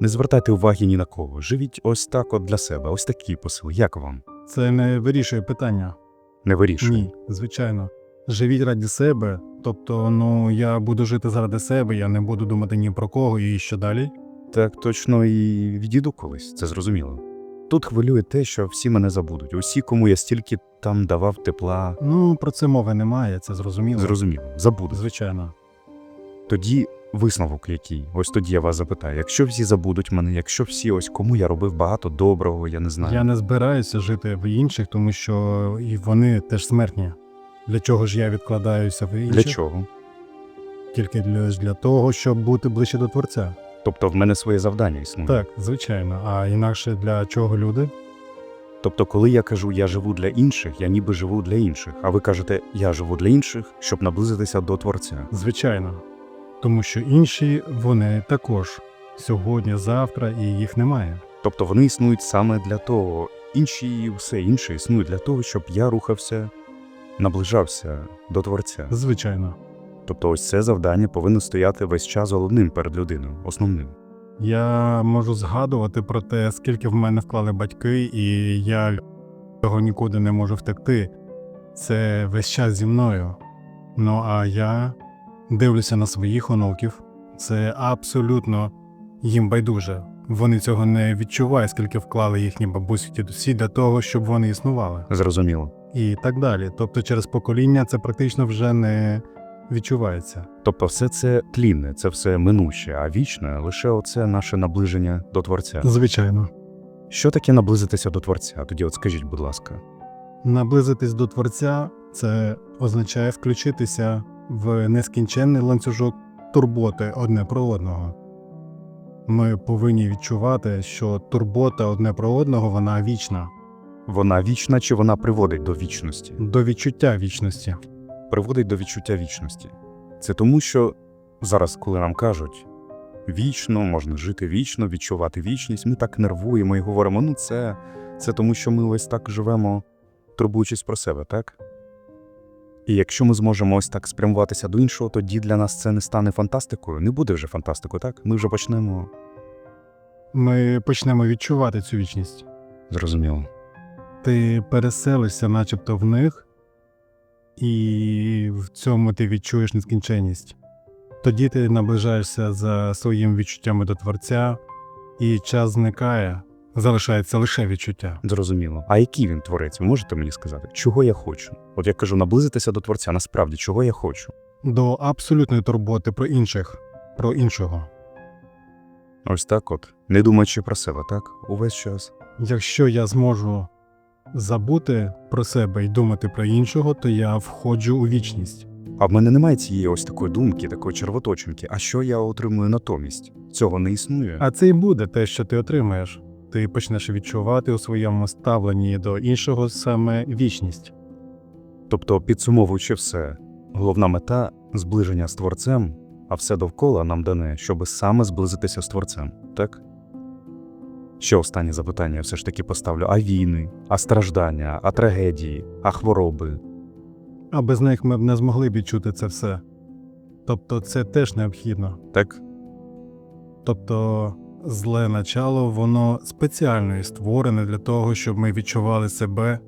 Не звертайте уваги ні на кого. Живіть ось так от для себе, ось такі посил. Як вам? Це не вирішує питання. Не вирішує. Ні, звичайно. Живіть раді себе. Тобто, ну я буду жити заради себе, я не буду думати ні про кого і що далі. Так точно і відійду колись, це зрозуміло. Тут хвилює те, що всі мене забудуть. Усі, кому я стільки там давав тепла, Ну про це мови немає, це зрозуміло. зрозуміло, забудуть. Звичайно. Тоді висновок який? Ось тоді я вас запитаю: якщо всі забудуть мене, якщо всі ось кому я робив багато доброго, я не знаю. Я не збираюся жити в інших, тому що і вони теж смертні. Для чого ж я відкладаюся в інших? Для чого? Тільки для, для того, щоб бути ближче до творця. Тобто в мене своє завдання існує. Так, звичайно. А інакше для чого люди? Тобто, коли я кажу я живу для інших, я ніби живу для інших. А ви кажете, я живу для інших, щоб наблизитися до творця. Звичайно. Тому що інші вони також сьогодні, завтра, і їх немає. Тобто вони існують саме для того, інші і все інше існують для того, щоб я рухався, наближався до творця. Звичайно. Тобто, ось це завдання повинно стояти весь час головним перед людиною, основним. Я можу згадувати про те, скільки в мене вклали батьки, і я цього нікуди не можу втекти. Це весь час зі мною. Ну а я дивлюся на своїх онуків. Це абсолютно їм байдуже. Вони цього не відчувають, скільки вклали їхні бабусі дідусі для того, щоб вони існували. Зрозуміло. І так далі. Тобто, через покоління це практично вже не відчувається. Тобто, все це тлінне, це все минуще, а вічне лише оце наше наближення до творця. Звичайно. Що таке наблизитися до творця? Тоді, от скажіть, будь ласка. Наблизитись до Творця це означає включитися в нескінченний ланцюжок турботи одне про одного. Ми повинні відчувати, що турбота одне про одного вона вічна, Вона вічна чи вона приводить до вічності? до відчуття вічності. Приводить до відчуття вічності. Це тому, що зараз, коли нам кажуть вічно, можна жити вічно, відчувати вічність, ми так нервуємо і говоримо: ну це, це тому, що ми ось так живемо, турбуючись про себе, так? І якщо ми зможемо ось так спрямуватися до іншого, тоді для нас це не стане фантастикою. Не буде вже фантастикою, так? Ми вже почнемо. Ми почнемо відчувати цю вічність. Зрозуміло. Ти переселишся, начебто, в них, і в цьому ти відчуєш нескінченність. Тоді ти наближаєшся за своїми відчуттями до Творця, і час зникає, залишається лише відчуття. Зрозуміло. А який він творець? Ви можете мені сказати, чого я хочу? От я кажу, наблизитися до творця, насправді, чого я хочу? До абсолютної турботи про інших, про іншого. Ось так от, не думаючи про себе, так? Увесь час. Якщо я зможу забути про себе і думати про іншого, то я входжу у вічність. А в мене немає цієї ось такої думки, такої червоточинки. А що я отримую натомість? Цього не існує. А це і буде те, що ти отримаєш. Ти почнеш відчувати у своєму ставленні до іншого саме вічність. Тобто, підсумовуючи все, головна мета зближення з творцем, а все довкола нам дане, щоб саме зблизитися з творцем, так? Ще останнє запитання я все ж таки поставлю: а війни, а страждання, а трагедії, а хвороби. А без них ми б не змогли б відчути це все. Тобто це теж необхідно. Так? Тобто зле начало, воно спеціально і створене для того, щоб ми відчували себе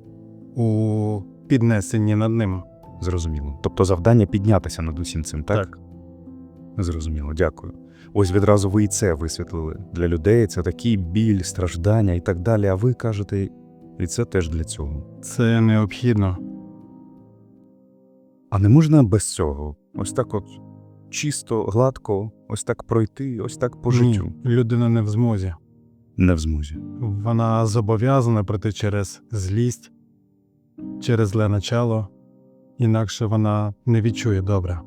у піднесенні над ним. Зрозуміло. Тобто завдання піднятися над усім цим, так? Так. Зрозуміло, дякую. Ось відразу ви і це висвітлили. Для людей це такий біль, страждання і так далі. А ви кажете, і це теж для цього. Це необхідно. А не можна без цього? Ось так от чисто, гладко, ось так пройти, ось так по життю. Ні, людина не в змозі. Не в змозі. Вона зобов'язана пройти через злість, через зле начало, інакше вона не відчує добре.